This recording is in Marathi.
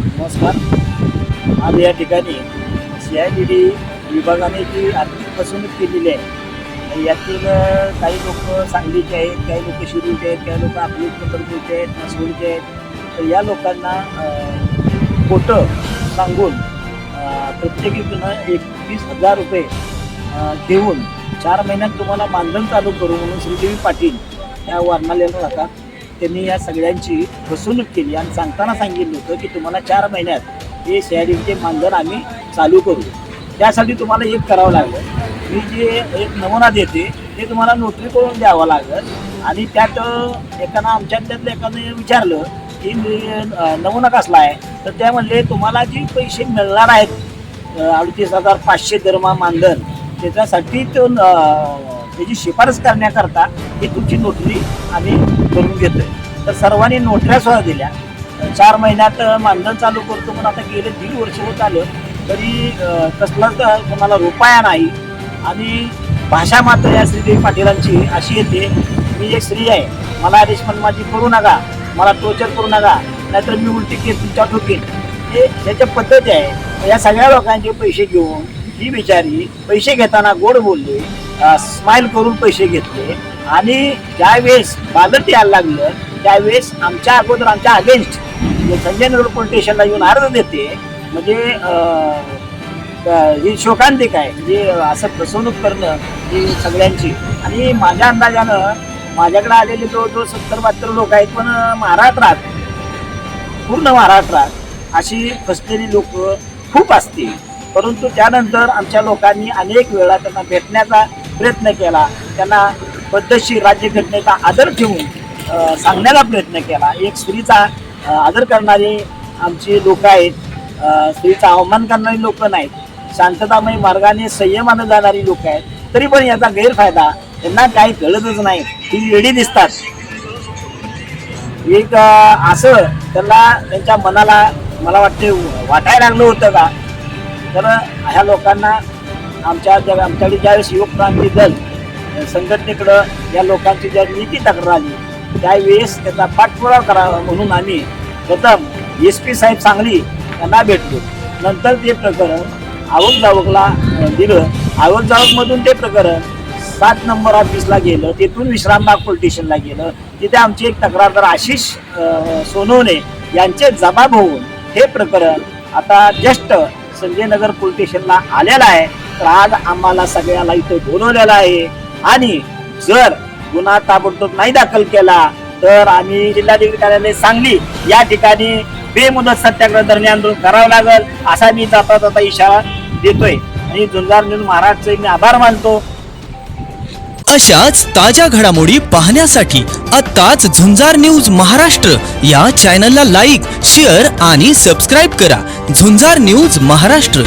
नमस्कार. आज या ठिकाणी सी आय डी डी विभागाने जी आर्थिक फसवणूक केलेली आहे यातील काही लोक सांगलीचे आहेत काही लोक शिरूरचे आहेत काही लोक आपली प्रकल्पचे आहेत मसवडचे आहेत. तर या लोकांना खोटं सांगून प्रत्येकी प्रत्येकीकडनं एकवीस हजार रुपये घेऊन देऊन चार महिन्यात तुम्हाला मानधन चालू करू म्हणून श्रीदेवी पाटील या वारणालयाला जातात. त्यांनी या सगळ्यांची फसवणूक केली. आणि सांगताना सांगितलं होतं की तुम्हाला चार महिन्यात हे शेअरिंगचे मानधन आम्ही चालू करू. त्यासाठी तुम्हाला एक करावं लागलं. मी जे एक नमुना देते ते तुम्हाला नोटरी करून द्यावं लागेल. आणि त्यात अ, एकानं आमच्यातल्या एकाने विचारलं की मी नमुना कसला आहे? तर त्या म्हणले तुम्हाला जे पैसे मिळणार आहेत अडतीस हजार पाचशे दरमा मानधन त्याच्यासाठी तो त्याची शिफारस करण्याकरता ही तुमची नोटरी आम्ही करून घेतोय. तर सर्वांनी नोटऱ्या सुद्धा दिल्या. चार महिन्यात मानधन चालू करतो पण आता गेले दीड वर्ष होत आलं तरी कसलाच कोणाला रुपया नाही. आणि भाषा मात्र या श्रीदेवी पाटीलांची अशी येते मी एक स्त्री आहे. मला आदेशमन माझी करू नका. मला टोचर करू नका. नाहीतर मी उलटी केस तुमच्या ठोकेन. हे त्याच्या पद्धती आहे या सगळ्या लोकांचे पैसे घेऊन ही बिचारी पैसे घेताना गोड बोलले. स्माईल करून पैसे घेतले. आणि ज्यावेळेस बालट यायला लागलं त्यावेळेस आमच्या अगोदर आमच्या अगेन्स्ट म्हणजे संजय नगर पोलीस स्टेशनला येऊन अर्ज देते. म्हणजे ही शोकांतिक आहे. म्हणजे असं फसवणूक करणं ही सगळ्यांची. आणि माझ्या अंदाजानं माझ्याकडे आलेले जवळजवळ सत्तर बहात्तर लोक आहेत पण महाराष्ट्रात पूर्ण महाराष्ट्रात अशी फसलेली लोक खूप असतील. परंतु त्यानंतर आमच्या लोकांनी अनेक वेळा त्यांना भेटण्याचा प्रयत्न केला. त्यांना पद्धतशीर राज्यघटनेचा आदर ठेवून सांगण्याचा प्रयत्न केला. एक स्त्रीचा आदर करणारे आमची लोक आहेत. स्त्रीचा अवमान करणारी लोक नाहीत. शांततामय मार्गाने संयमानं जाणारी लोक आहेत. तरी पण याचा गैरफायदा त्यांना काही कळतच नाही. ती वेळी दिसतात. एक असं त्यांना त्यांच्या मनाला मला वाटते वाटायला लागलं होतं का? तर ह्या लोकांना आमच्या ज्या आमच्याकडे ज्यावेळेस युवक क्रांती दल संघटनेकडं या लोकांची ज्या नीती तक्रार आली त्यावेळेस त्याचा पाठपुरावा करावा म्हणून आम्ही प्रथम एस पी साहेब सांगली त्यांना भेटलो. नंतर ते प्रकरण आवक जावकला दिलं. आवक जावकमधून ते प्रकरण सात नंबर ऑफिसला गेलं तिथून विश्रामबाग पोलीस स्टेशनला गेलं. तिथे आमची एक तक्रारदार आशिष सोनवणे यांचे जबाब होऊन हे प्रकरण आता जस्ट संजय नगर पोलीस स्टेशनला आलेलं आहे. तर आम्हाला सगळ्याला इथे बोलवलेला आहे. आणि जर गुन्हा ताबडतोब नाही दाखल केला तर आम्ही जिल्हाधिकारी कार्यालय सांगली या ठिकाणी बेमुदत सत्याग्रह धरणे आंदोलन करावं लागेल असा मी जाता जाता इशारा देतोय. आणि झुंजार न्यूज महाराजचे मी आभार मानतो. अशाच ताज्या घडामोडी पाहण्यासाठी आत्ताच झुंजार न्यूज महाराष्ट्र या चॅनलला लाईक शेअर आणि सबस्क्राईब करा. झुंजार न्यूज महाराष्ट्र.